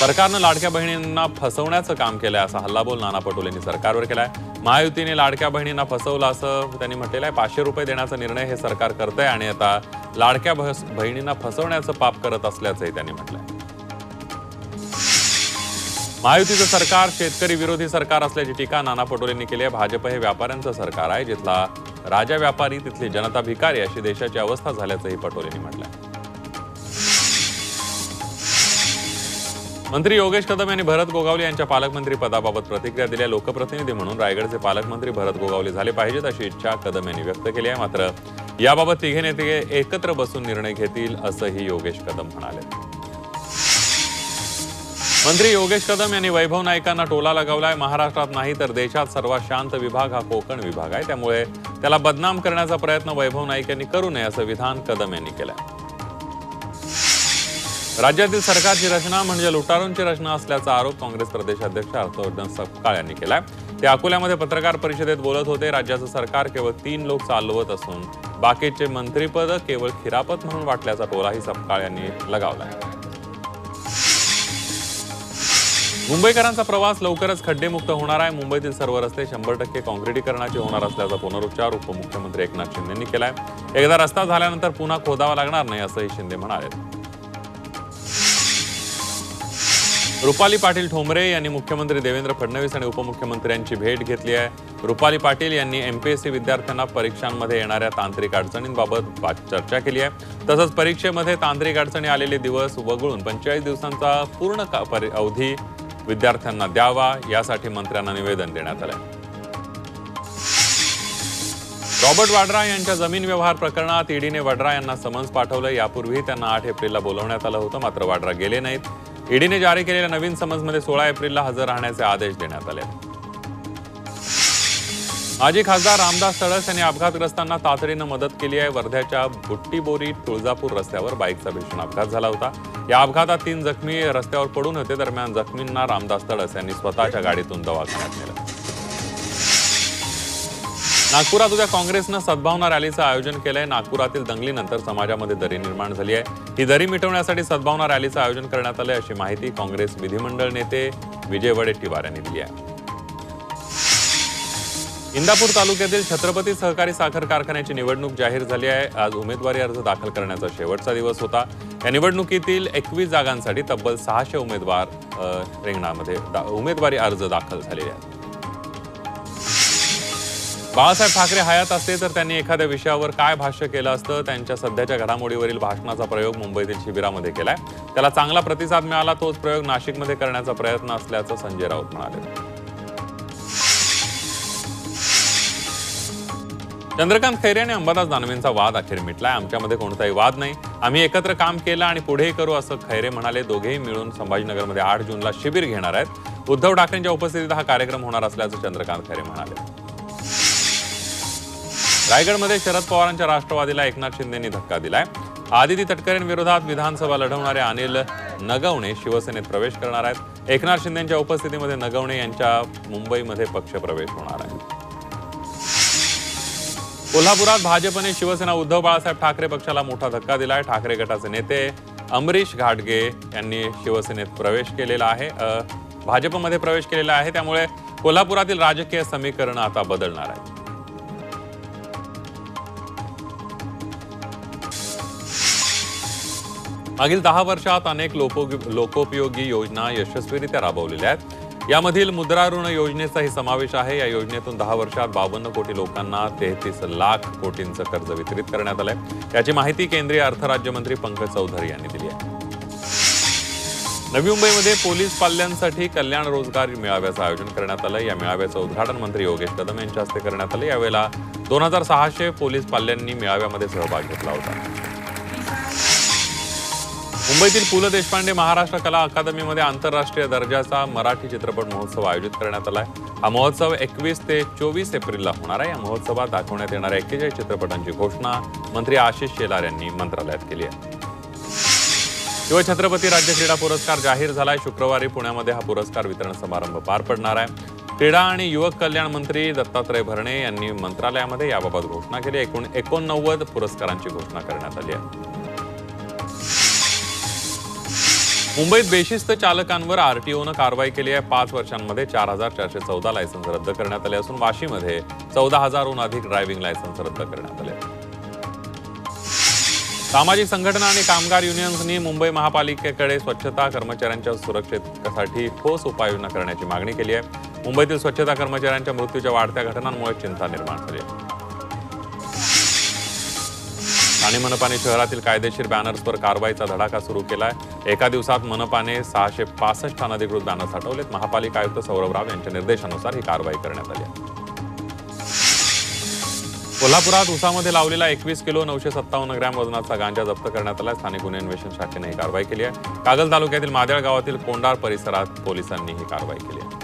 सरकारनं लाडक्या बहिणींना फसवण्याचं काम केलंय असा हल्लाबोल नाना पटोलेंनी सरकारवर केलाय. महायुतीने लाडक्या बहिणींना फसवलं असं त्यांनी म्हटलेलं आहे पाचशे रुपये देण्याचा निर्णय हे सरकार करतंय आणि आता लाडक्या बहिणींना फसवण्याचं पाप करत असल्याचंही त्यांनी म्हटलंय. महायुतीचं सरकार शेतकरी विरोधी सरकार असल्याची टीका नाना पटोलेंनी केली आहे. भाजप हे व्यापाऱ्यांचं सरकार आहे जिथला राजा व्यापारी तिथली जनता भिकारी अशी देशाची अवस्था झाल्याचंही पटोलेंनी म्हटलंय. मंत्री योगेश कदम यांनी भरत गोगावले यांच्या पालकमंत्री पदाबाबत प्रतिक्रिया दिल्या. लोकप्रतिनिधी म्हणून रायगडचे पालकमंत्री भरत गोगावले झाले पाहिजेत अशी इच्छा कदम यांनी व्यक्त केली आहे. मात्र याबाबत तिघे नेते एकत्र बसून निर्णय घेतील असंही योगेश कदम म्हणाले. मंत्री योगेश कदम यांनी वैभव नाईकांना टोला लगावलाय. महाराष्ट्रात नाही तर देशात सर्वात शांत विभाग हा कोकण विभाग आहे. त्यामुळे त्याला बदनाम करण्याचा प्रयत्न वैभव नाईक यांनी करू नये असं विधान कदम यांनी केलंय. राज्यातील सरकारची रचना म्हणजे लुटारूंची रचना असल्याचा आरोप काँग्रेस प्रदेशाध्यक्ष हर्षवर्धन सपकाळ यांनी केलाय. ते अकोल्यामध्ये पत्रकार परिषदेत बोलत होते. राज्याचं सरकार केवळ तीन लोक चालवत असून बाकीचे मंत्रीपद केवळ खिरापत म्हणून वाटल्याचा टोलाही सपकाळ यांनी लगावलाय. मुंबईकरांचा प्रवास लवकरच खड्डेमुक्त होणार आहे. मुंबईतील सर्व रस्ते शंभर टक्के काँक्रिटीकरणाचे होणार असल्याचा पुनरुच्चार उपमुख्यमंत्री एकनाथ शिंदेंनी केलाय. एकदा रस्ता झाल्यानंतर पुन्हा खोदावा लागणार नाही असंही शिंदे म्हणाले. रुपाली पाटील ठोंबरे यांनी मुख्यमंत्री देवेंद्र फडणवीस आणि उपमुख्यमंत्र्यांची भेट घेतली आहे. रुपाली पाटील यांनी एमपीएससी विद्यार्थ्यांना परीक्षांमध्ये येणाऱ्या तांत्रिक अडचणींबाबत चर्चा केली आहे. तसंच परीक्षेमध्ये तांत्रिक अडचणी आलेले दिवस वगळून पंचेचाळीस दिवसांचा पूर्ण का- परि- अवधी विद्यार्थ्यांना द्यावा यासाठी मंत्र्यांना निवेदन देण्यात आलं रॉबर्ट वाड्रा यांच्या जमीन व्यवहार प्रकरणात ईडीने वड्रा यांना समन्स पाठवलं. यापूर्वी त्यांना आठ एप्रिलला बोलवण्यात आलं होतं मात्र वाड्रा गेले नाहीत. ईडीने जारी केलेल्या नवीन समन्समध्ये सोळा एप्रिलला हजर राहण्याचे आदेश देण्यात आले. माजी खासदार रामदास तळस यांनी अपघातग्रस्तांना तातडीनं मदत केली आहे. वर्ध्याच्या बुट्टीबोरी तुळजापूर रस्त्यावर बाईकचा भीषण अपघात झाला होता. या अपघातात तीन जखमी रस्त्यावर पडून होते. दरम्यान जखमींना रामदास तळस यांनी स्वतःच्या गाडीतून दवाखान्यात नेलं. नागपुरात उद्या काँग्रेसनं सद्भावना रॅलीचं आयोजन केलंय. नागपुरातील दंगलीनंतर समाजामध्ये दरी निर्माण झाली आहे. ही दरी मिटवण्यासाठी सद्भावना रॅलीचं आयोजन करण्यात आलंय अशी माहिती काँग्रेस विधिमंडळ नेते विजय वडेट्टीवार यांनी दिली आहे. इंदापूर तालुक्यातील छत्रपती सहकारी साखर कारखान्याची निवडणूक जाहीर झाली आहे. आज उमेदवारी अर्ज दाखल करण्याचा शेवटचा दिवस होता. या निवडणुकीतील एकवीस जागांसाठी तब्बल सहाशे उमेदवार रिंगणामध्ये उमेदवारी अर्ज दाखल झालेले आहेत. बाळासाहेब ठाकरे हयात असते तर त्यांनी एखाद्या विषयावर काय भाष्य केलं असतं? त्यांच्या सध्याच्या घडामोडीवरील भाषणाचा प्रयोग मुंबईतील शिबिरामध्ये केलाय. त्याला चांगला प्रतिसाद मिळाला तोच प्रयोग नाशिकमध्ये करण्याचा प्रयत्न असल्याचं संजय राऊत म्हणाले. चंद्रकांत खैरे आणि अंबादास दानवेंचा वाद अखेर मिटलाय. आमच्यामध्ये कोणताही वाद नाही. आम्ही एकत्र काम केलं आणि पुढेही करू असं खैरे म्हणाले. दोघेही मिळून संभाजीनगरमध्ये आठ जूनला शिबिर घेणार आहेत. उद्धव ठाकरेंच्या उपस्थितीत हा कार्यक्रम होणार असल्याचं चंद्रकांत खैरे म्हणाले. रायगडमध्ये शरद पवारांच्या राष्ट्रवादीला एकनाथ शिंदेंनी धक्का दिलाय. आदिती तटकरेंविरोधात विधानसभा लढवणारे अनिल नगवणे शिवसेनेत प्रवेश करणार आहेत. एकनाथ शिंदेंच्या उपस्थितीमध्ये नगवणे यांच्या मुंबईमध्ये पक्षप्रवेश होणार आहे. कोल्हापुरात भाजपने शिवसेना उद्धव बाळासाहेब ठाकरे पक्षाला मोठा धक्का दिलाय. ठाकरे गटाचे नेते अमरीश घाटगे यांनी शिवसेनेत प्रवेश केलेला आहे. भाजपमध्ये प्रवेश केलेला आहे. त्यामुळे कोल्हापुरातील राजकीय समीकरण आता बदलणार आहे मागील दहा वर्षात अनेक लोकोपयोगी योजना यशस्वीरित्या राबवलेल्या आहेत. यामधील मुद्रा ऋण योजनेचाही समावेश आहे. या योजनेतून दहा वर्षात बावन्न कोटी लोकांना तेहतीस लाख कोटींचं कर्ज वितरित करण्यात आलंय. याची माहिती केंद्रीय अर्थ राज्यमंत्री पंकज चौधरी यांनी दिली आहे. नवी मुंबईमध्ये पोलीस पाल्यांसाठी कल्याण रोजगार मेळाव्याचं आयोजन करण्यात आलं या मेळाव्याचं उद्घाटन मंत्री योगेश कदम यांच्या हस्ते करण्यात आलं यावेळेला दोन हजार सहाशे पोलीस पाल्यांनी मेळाव्यामध्ये सहभाग घेतला होता. मुंबईतील पु ल देशपांडे महाराष्ट्र कला अकादमीमध्ये आंतरराष्ट्रीय दर्जाचा मराठी चित्रपट महोत्सव आयोजित करण्यात आलाय. हा महोत्सव एकवीस ते चोवीस एप्रिलला होणार आहे. या महोत्सवात दाखवण्यात येणाऱ्या एक्केचाळीस चित्रपटांची घोषणा मंत्री आशिष शेलार यांनी मंत्रालयात केली आहे. शिवछत्रपती राज्य क्रीडा पुरस्कार जाहीर झालाय. शुक्रवारी पुण्यामध्ये हा पुरस्कार वितरण समारंभ पार पडणार आहे. क्रीडा आणि युवक कल्याण मंत्री दत्तात्रय भरणे यांनी मंत्रालयामध्ये याबाबत घोषणा केली एकूण एकोणनव्वद पुरस्कारांची घोषणा करण्यात आली आहे. मुंबईत बेशिस्त चालकांवर आरटीओनं कारवाई केली आहे. पाच वर्षांमध्ये चार हजार चारशे चौदा लायसन्स रद्द करण्यात आले असून वाशीमध्ये चौदा हजारहून अधिक ड्रायव्हिंग लायसन्स रद्द करण्यात आले. सामाजिक संघटना आणि कामगार युनियन्सनी मुंबई महापालिकेकडे स्वच्छता कर्मचाऱ्यांच्या सुरक्षेसाठी ठोस उपाययोजना करण्याची मागणी केली आहे. मुंबईतील स्वच्छता कर्मचाऱ्यांच्या मृत्यूच्या वाढत्या घटनांमुळे चिंता निर्माण झाली आहे. ठाणे मनपाने शहरातील कायदेशीर बॅनर्सवर कारवाईचा धडाका सुरू केलाय. एका दिवसात मनपाने सहाशे पासष्ट अनधिकृत बॅनर्स हटवलेत. महापालिका आयुक्त सौरभ राव यांच्या निर्देशानुसार ही कारवाई करण्यात आली आहे. कोल्हापुरात उसामध्ये लावलेला एकवीस किलो नऊशे सत्तावन्न ग्रॅम वजनाचा गांजा जप्त करण्यात आला स्थानिक गुन्हे अन्वेषण शाखेने ही कारवाई केली आहे. कागल तालुक्यातील मादेळ गावातील कोंडार परिसरात पोलिसांनी ही कारवाई केली आहे.